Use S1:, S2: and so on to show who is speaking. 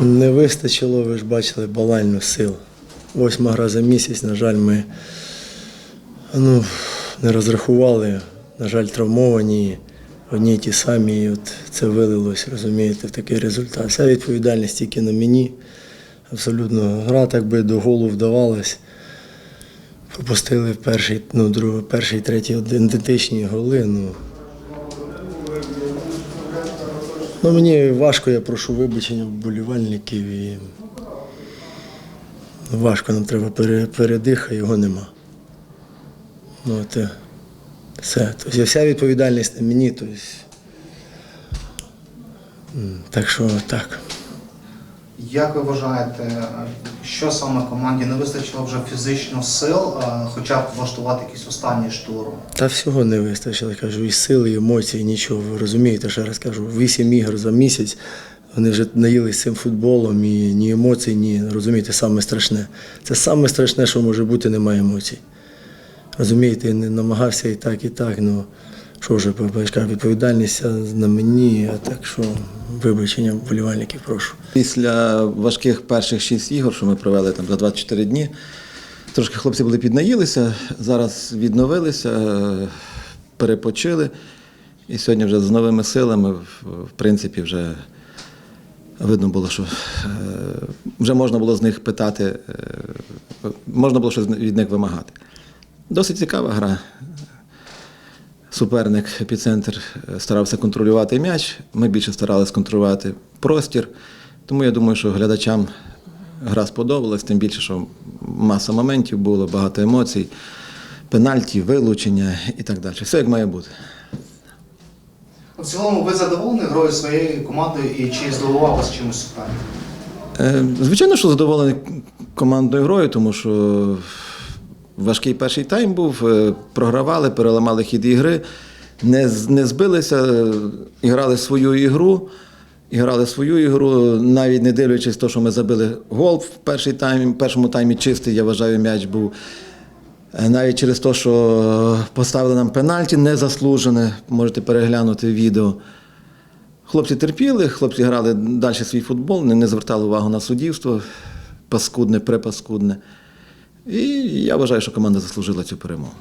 S1: Не вистачило, ви ж бачили, балально сил. Восьма гра за місяць, на жаль, ми ну, не розрахували. На жаль, травмовані, одні й ті самі, і от це вилилось, розумієте, в такий результат. Вся відповідальність тільки на мені. Абсолютно гра так би до голу вдавалась. Пропустили перший, ну, другий, перший, третій ідентичні голи. Ну, Ну, мені важко, я прошу вибачення вболівальників і важко, нам треба пере, передиха, його нема. Ну, от, е, все. Тобто вся відповідальність на мені. Тобто, так що так.
S2: Як ви вважаєте, що саме команді не вистачило вже фізично сил, е, хоча б влаштувати якийсь останній штурм?
S1: Та всього не вистачило, кажу, і сили, і емоцій, нічого. Ви розумієте, ще раз кажу, вісім ігор за місяць. Вони вже наїлись цим футболом, і ні емоцій, ні, розумієте, саме страшне. Це саме страшне, що може бути, немає емоцій. Розумієте, я не намагався і так, і так. Ну що вже, я відповідальність на мені, так що вибачення вболівальників прошу.
S3: Після важких перших шість ігор, що ми провели там за 24 дні, трошки хлопці були піднаїлися, зараз відновилися, перепочили. І сьогодні вже з новими силами, в- в принципі, вже видно було, що е, вже можна було з них питати, е, можна було щось від них вимагати. Досить цікава гра. Суперник епіцентр е, старався контролювати м'яч. Ми більше старалися контролювати простір. Тому я думаю, що глядачам гра сподобалась, тим більше, що маса моментів було, багато емоцій, пенальті, вилучення і так далі. Все як має бути.
S2: В цілому ви задоволені грою своєю командою і чи здивував вас чимось суперник?
S3: Е, Звичайно, що задоволений командною грою, тому що важкий перший тайм був, е, програвали, переламали хід ігри, не, не збилися, е, і грали свою ігру. І грали свою ігру, навіть не дивлячись те, що ми забили гол в перший тайм, в першому таймі чистий, я вважаю, м'яч був. Е, Навіть через те, що поставили нам пенальті незаслужене, можете переглянути відео. Хлопці терпіли, хлопці грали далі свій футбол, не звертали увагу на суддівство, паскудне, препаскудне. І я вважаю, що команда заслужила цю перемогу.